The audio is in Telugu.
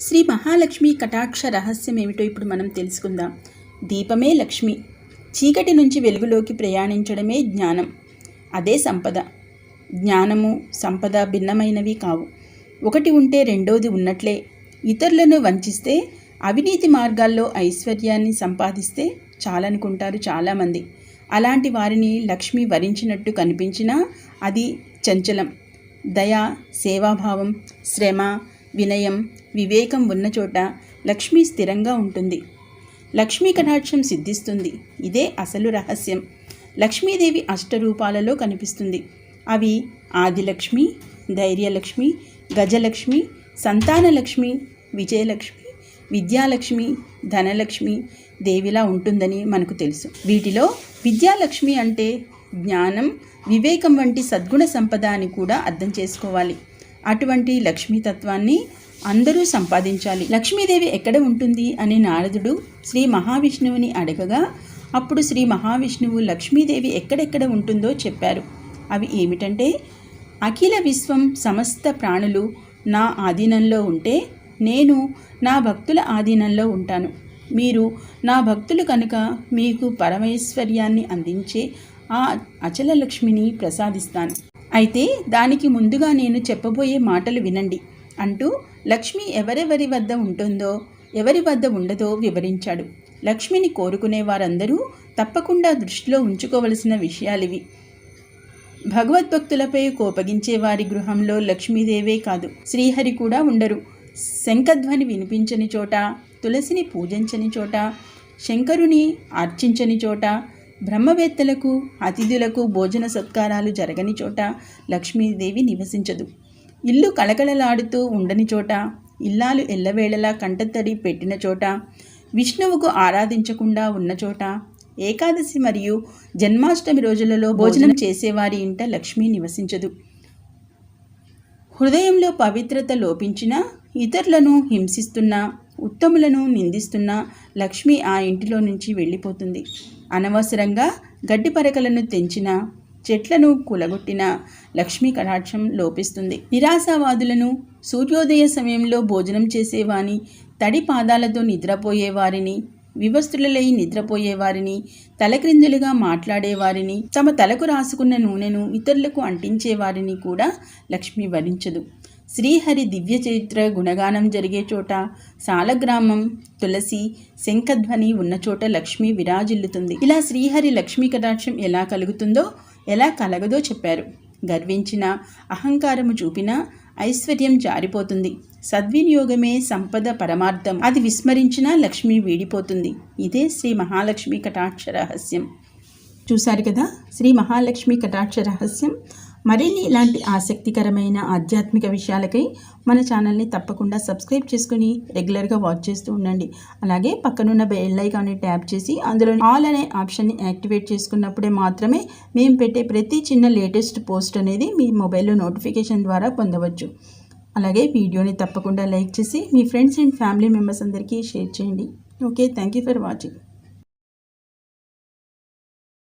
శ్రీ మహాలక్ష్మి కటాక్ష రహస్యం ఏమిటో ఇప్పుడు మనం తెలుసుకుందాం. దీపమే లక్ష్మి. చీకటి నుంచి వెలుగులోకి ప్రయాణించడమే జ్ఞానం. అదే సంపద. జ్ఞానము సంపద భిన్నమైనవి కావు. ఒకటి ఉంటే రెండోది ఉన్నట్లే. ఇతరులను వంచిస్తే అవినీతి మార్గాల్లో ఐశ్వర్యాన్ని సంపాదిస్తే చాలనుకుంటారు చాలామంది. అలాంటి వారిని లక్ష్మి వరించినట్టు కనిపించినా అది చంచలం. దయ సేవాభావం శ్రమ వినయం వివేకం ఉన్న చోట లక్ష్మి స్థిరంగా ఉంటుంది. లక్ష్మీ కటాక్షం సిద్ధిస్తుంది. ఇదే అసలు రహస్యం. లక్ష్మీదేవి అష్టరూపాలలో కనిపిస్తుంది. అవి ఆదిలక్ష్మి ధైర్యలక్ష్మి గజలక్ష్మి సంతానలక్ష్మి విజయలక్ష్మి విద్యాలక్ష్మి ధనలక్ష్మి దేవిలా ఉంటుందని మనకు తెలుసు. వీటిలో విద్యాలక్ష్మి అంటే జ్ఞానం వివేకం వంటి సద్గుణ సంపద అని కూడా అర్థం చేసుకోవాలి. అటువంటి లక్ష్మీతత్వాన్ని అందరూ సంపాదించాలి. లక్ష్మీదేవి ఎక్కడ ఉంటుంది అని నారదుడు శ్రీ మహావిష్ణువుని అడగగా అప్పుడు శ్రీ మహావిష్ణువు లక్ష్మీదేవి ఎక్కడెక్కడ ఉంటుందో చెప్పారు. అవి ఏమిటంటే అఖిల విశ్వం సమస్త ప్రాణులు నా ఆధీనంలో ఉంటే నేను నా భక్తుల ఆధీనంలో ఉంటాను. మీరు నా భక్తులు కనుక మీకు పరమేశ్వర్యాన్ని అందించే ఆ అచల లక్ష్మిని ప్రసాదిస్తాను. అయితే దానికి ముందుగా నేను చెప్పబోయే మాటలు వినండి అంటూ లక్ష్మి ఎవరెవరి వద్ద ఉంటుందో ఎవరి వద్ద ఉండదో వివరించాడు. లక్ష్మిని కోరుకునే వారందరూ తప్పకుండా దృష్టిలో ఉంచుకోవలసిన విషయాలివి. భగవద్భక్తులపై కోపగించే వారి గృహంలో లక్ష్మీదేవే కాదు శ్రీహరి కూడా ఉండరు. శంఖధ్వని వినిపించని చోట తులసిని పూజించని చోట శంకరుని అర్చించని చోట బ్రహ్మవేత్తలకు అతిథులకు భోజన సత్కారాలు జరగని చోట లక్ష్మీదేవి నివసించదు. ఇల్లు కళకళలాడుతూ ఉండని చోట ఇల్లాలు ఎల్లవేళలా కంటతడి పెట్టిన చోట విష్ణువుకు ఆరాధించకుండా ఉన్న చోట ఏకాదశి మరియు జన్మాష్టమి రోజులలో భోజనం చేసేవారి ఇంట లక్ష్మి నివసించదు. హృదయంలో పవిత్రత లోపించిన ఇతరులను హింసిస్తున్న ఉత్తములను నిందిస్తున్న లక్ష్మి ఆ ఇంటిలో నుంచి వెళ్ళిపోతుంది. అనవసరంగా గడ్డి పరకలను తెంచిన చెట్లను కులగొట్టిన లక్ష్మీ కటాక్షం లోపిస్తుంది. నిరాశావాదులను సూర్యోదయ సమయంలో భోజనం చేసేవాని తడి పాదాలతో నిద్రపోయేవారిని వివస్తులలై నిద్రపోయేవారిని తలక్రిందులుగా మాట్లాడేవారిని తమ తలకు రాసుకున్న నూనెను ఇతరులకు అంటించేవారిని కూడా లక్ష్మి వరించదు. శ్రీహరి దివ్య చరిత్ర గుణగానం జరిగే చోట సాలగ్రామం తులసి శంఖధ్వని ఉన్న చోట లక్ష్మి విరాజిల్లుతుంది. ఇలా శ్రీహరి లక్ష్మీ కటాక్షం ఎలా కలుగుతుందో ఎలా కలగదో చెప్పారు. గర్వించిన అహంకారము చూపినా ఐశ్వర్యం జారిపోతుంది. సద్వినియోగమే సంపద పరమార్థం. అది విస్మరించినా లక్ష్మి వీడిపోతుంది. ఇదే శ్రీ మహాలక్ష్మి కటాక్ష రహస్యం. చూశారు కదా శ్రీ మహాలక్ష్మి కటాక్ష రహస్యం? మరిన్ని ఇలాంటి ఆసక్తికరమైన ఆధ్యాత్మిక విషయాలకై మన ఛానల్ని తప్పకుండా సబ్స్క్రైబ్ చేసుకుని రెగ్యులర్గా వాచ్ చేస్తూ ఉండండి. అలాగే పక్కనున్న బెల్ ఐకాన్ని ట్యాప్ చేసి అందులో ఆల్ అనే ఆప్షన్ని యాక్టివేట్ చేసుకున్నప్పుడే మాత్రమే మేము పెట్టే ప్రతి చిన్న లేటెస్ట్ పోస్ట్ అనేది మీ మొబైల్లో నోటిఫికేషన్ ద్వారా పొందవచ్చు. అలాగే వీడియోని తప్పకుండా లైక్ చేసి మీ ఫ్రెండ్స్ అండ్ ఫ్యామిలీ మెంబర్స్ అందరికీ షేర్ చేయండి. Okay thank you for watching.